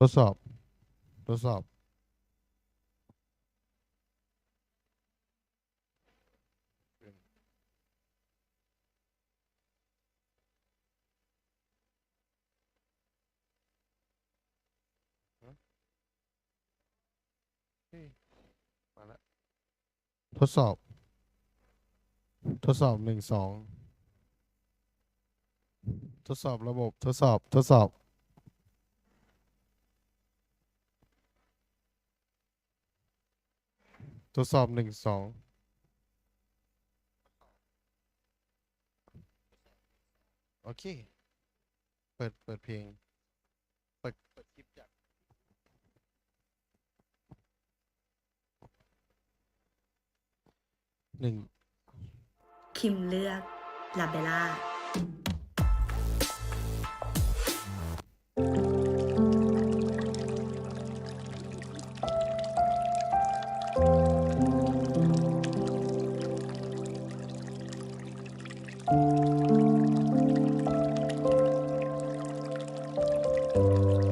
ทดสอบ ทดสอบ มาล้วทดสอบ ทดสอบหนึ่งสอง ทดสอบระบบ ทดสอบ ทดสอบ ทดสอบหนึ่งสองโอเค เปิด เปิดเพลง เปิด เปิดคลิปจากหนึ่ง คิมเลือกลาเบล่า Thank you.